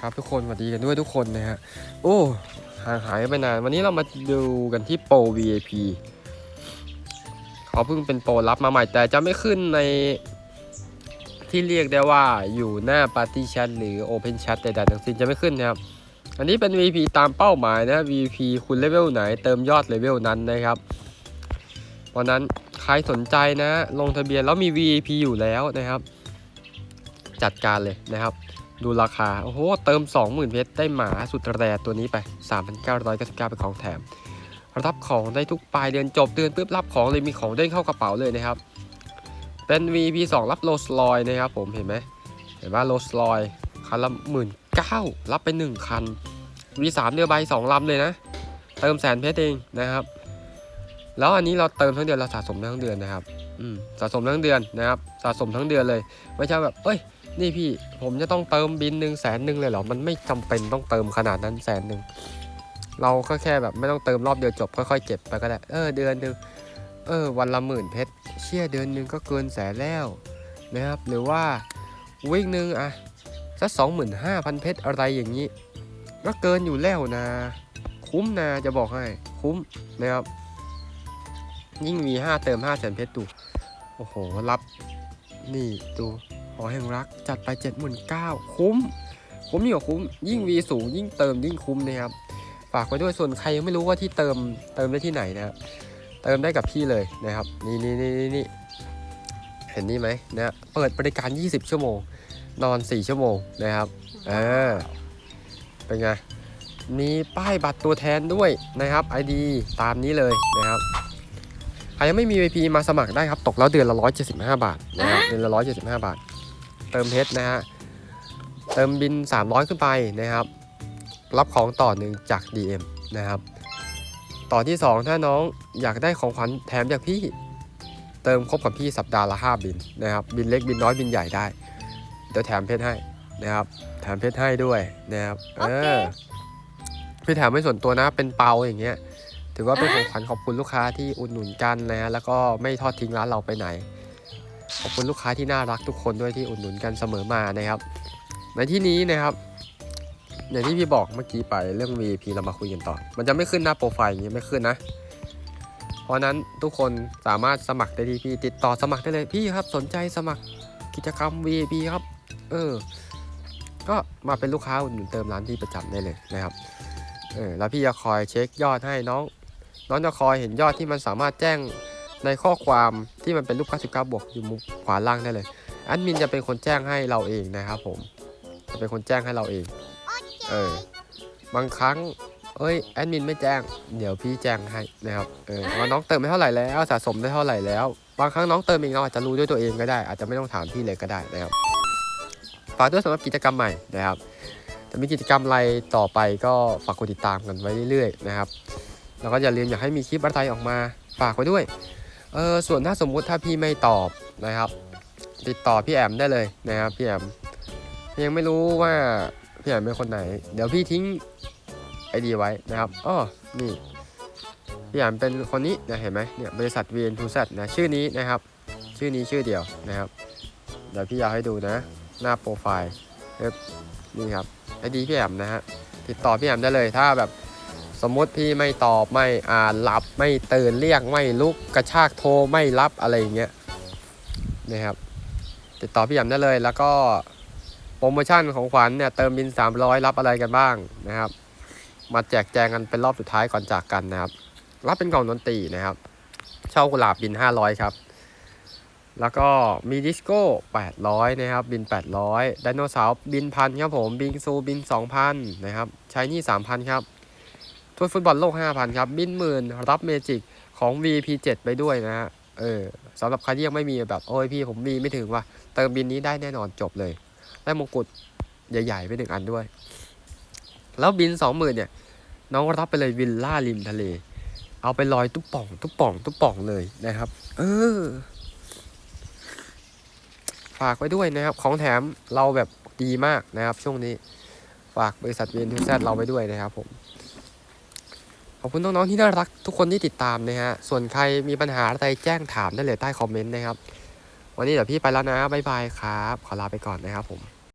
ครับทุกคนสวัสดีกันด้วยทุกคนนะฮะ โอ้ห่างหายไปนาน วันนี้เรามาดูกันที่โปร VIP เขาเพิ่งเป็นโปรรับมาใหม่แต่จะไม่ขึ้นในที่เรียกได้ว่าอยู่หน้า Party Chat หรือ Open Chat ใดๆทั้งสิ้นจะไม่ขึ้นนะครับ อันนี้เป็น VIP ตามเป้าหมายนะ VIP คุณเลเวลไหนเติมยอดเลเวลนั้นนะครับเพราะนั้นใครสนใจนะ ลงทะเบียนแล้วมี VIP อยู่แล้วนะครับ จัดการเลยนะครับ ดูราคา โอ้โห เติม 20,000 เพชรได้หมาสุดแรตัวนี้ไป 3,999เป็นของแถม รับของได้ทุกปลายเดือนจบเดือนปุ๊บรับของเลยมีของเด้งเข้ากระเป๋าเลยนะครับ เป็น VP 2รับโรสลอยนะครับผมเห็นไหมเห็นว่าโรสลอยคันละหมื่นเก้ารับไป 1 คัน V3 เดือใบ2ลำเลยนะ เติมแสนเพชรเองนะครับแล้วอันนี้เราเติมทั้งเดือนเราสะสมทั้งเดือนนะครับ อืมสะสมทั้งเดือนนะครับ สะสมทั้งเดือนเลย ไม่ใช่แบบ เอ้ย นี่พี่ผมจะต้องเติมบินหนึ่งแสนหนึ่งเลยเหรอ มันไม่จำเป็นต้องเติมขนาดนั้นแสนหนึ่ง เราก็แค่แบบไม่ต้องเติมรอบเดียวจบค่อยๆเก็บไปก็ได้ เออเดือนหนึ่งเออวันละหมื่นเพชรเชี่ยเดือนหนึ่งก็เกินแสนแล้วนะครับ หรือว่าวิ่งหนึ่งอะสักสองหมื่นห้าพันเพชรอะไรอย่างนี้ ก็เกินอยู่แล้วนะ คุ้มนะจะบอกให้ คุ้มนะครับ ยิ่งมีห้าเติมห้าแสนเพชรดูโอ้โหรับนี่ดู หอแห่งรักจัดไป79,000คุ้มคุ้มยิ่งกว่าคุ้มยิ่ง V สูงยิ่งเติมยิ่งคุ้มนะครับฝากไว้ด้วยส่วนใครยังไม่รู้ว่าที่เติมเติมได้ที่ไหนนะเติมได้กับพี่เลยนะครับ นี่นี่นี่นี่นี่เห็นนี่ไหมนะเปิดบริการ 20 ชั่วโมง นอน 4 ชั่วโมงนะครับเออเป็นไงมีป้ายบัตรตัวแทนด้วยนะครับ ID ตามนี้เลยนะครับใครยังไม่มี VP มาสมัครได้ครับ ตกแล้วเดือนละ 175 บาทนะครับเดือนละ 175 บาท เติมเพชรนะฮะเติมบิน 300 ขึ้นไปนะครับ รับของต่อหนึ่งจาก DM นะครับ ต่อที่ 2 ถ้าน้องอยากได้ของขวัญแถมจากพี่เติมครบกับพี่สัปดาห์ละ 5 บินนะครับ บินเล็กบินน้อยบินใหญ่ได้เดี๋ยวแถมเพชรให้นะครับแถมเพชรให้ด้วยนะครับ เออพี่แถมไม่ส่วนตัวนะเป็นเปาอย่างเงี้ย ถือว่าเป็นของขวัญขอบคุณลูกค้าที่อุดหนุนกันนะฮะแล้วก็ไม่ทอดทิ้งร้านเราไปไหน ขอบคุณลูกค้าที่น่ารักทุกคนด้วยที่อุดหนุนกันเสมอมานะครับ ในที่นี้นะครับอย่างที่พี่บอกเมื่อกี้ไปเรื่อง VIP เรามาคุยกันต่อ มันจะไม่ขึ้นหน้าโปรไฟล์อย่างนี้ไม่ขึ้นนะ เพราะนั้นทุกคนสามารถสมัครได้ที่พี่ติดต่อสมัครได้เลยพี่ครับสนใจสมัครกิจกรรม VIP ครับ เออ ก็มาเป็นลูกค้าอุดหนุนเติมร้านที่ประจำได้เลยนะครับ เออแล้วพี่จะคอยเช็คยอดให้น้อง น้องจะคอยเห็นยอดที่มันสามารถแจ้ง ในข้อความที่มันเป็นรูป 99 บวกอยู่มุมขวาล่างได้เลยแอดมินจะเป็นคนแจ้งให้เราเองนะครับผม จะเป็นคนแจ้งให้เราเอง เออ บางครั้ง เอ้ย แอดมินไม่แจ้ง เดี๋ยวพี่แจ้งให้นะครับ เออว่าน้องเติมไปเท่าไหร่แล้ว สะสมได้เท่าไหร่แล้ว บางครั้งน้องเติมเองเราอาจจะรู้ด้วยตัวเองก็ได้ อาจจะไม่ต้องถามพี่เลยก็ได้นะครับ ฝากด้วยสำหรับกิจกรรมใหม่นะครับ จะมีกิจกรรมอะไรต่อไปก็ฝากกดติดตามกันไว้เรื่อยๆนะครับ แล้วก็อย่าลืมอยากให้มีคลิปอะไรออกมาฝากไว้ด้วย เออส่วนถ้าสมมุติถ้าพี่ไม่ตอบนะครับ ติดต่อพี่แอมได้เลยนะครับพี่แอมยังไม่รู้ว่าพี่แอมเป็นคนไหน เดี๋ยวพี่ทิ้งไอเดียไว้นะครับอ้อนี่พี่แอมเป็นคนนี้นะเห็นไหมเนี่ยบริษัท VN 2 Z นะชื่อนี้นะครับ ชื่อนี้ชื่อเดียวนะครับ เดี๋ยวพี่อยากให้ดูนะ หน้าโปรไฟล์นี่ครับไอดีพี่แอมนะฮะติดต่อพี่แอมได้เลยถ้าแบบ สมมติพี่ไม่ตอบไม่อ่านหลับไม่ตื่นเรียกไม่ลุกกระชากโทรไม่รับอะไรอย่างเงี้ยนะครับติดต่อพี่แอมได้เลยแล้วก็โปรโมชั่นของขวัญเนี่ยเติมบิน 300 รับอะไรกันบ้างนะครับ มาแจกแจงกันเป็นรอบสุดท้ายก่อนจากกันนะครับ รับเป็นกล่องดนตรีนะครับ เช่ากุหลาบบิน 500 ครับ แล้วก็มีดิสโก้ 800 นะครับ บิน 800 ไดโนเสาร์บินพันครับผม บิงซูบิน 2,000 นะครับชายนี่ 3,000 ครับ ถ้วยฟุตบอลโลก 5,000 ครับ บินหมื่นรับเมจิกของ VP7 ไปด้วยนะฮะ เออสำหรับใครที่ยังไม่มีแบบ โอ้ยพี่ผมมีไม่ถึงว่ะเติมบินนี้ได้แน่นอนจบเลย ได้มงกุฎใหญ่ ๆ ไปหนึ่งอันด้วย แล้วบิน 20,000 เนี่ย น้องรับไปเลยวิลล่าริมทะเล เอาไปลอยตุ๊บป่อง ตุ๊บป่อง ตุ๊บป่องเลยนะครับ เออ ฝากไว้ด้วยนะครับ ของแถมเราแบบดีมากนะครับ ช่วงนี้ ฝากบริษัทเวนทูแซเราไว้ด้วยนะครับผม อบคุณน้องๆที่น่ารักทุกคนที่ติดตามนะฮะ ส่วนใครมีปัญหาอะไรแจ้งถามได้เลยใต้คอมเมนต์นะครับ วันนี้เดี๋ยวพี่ไปแล้วนะบ๊ายบายครับ ขอลาไปก่อนนะครับผม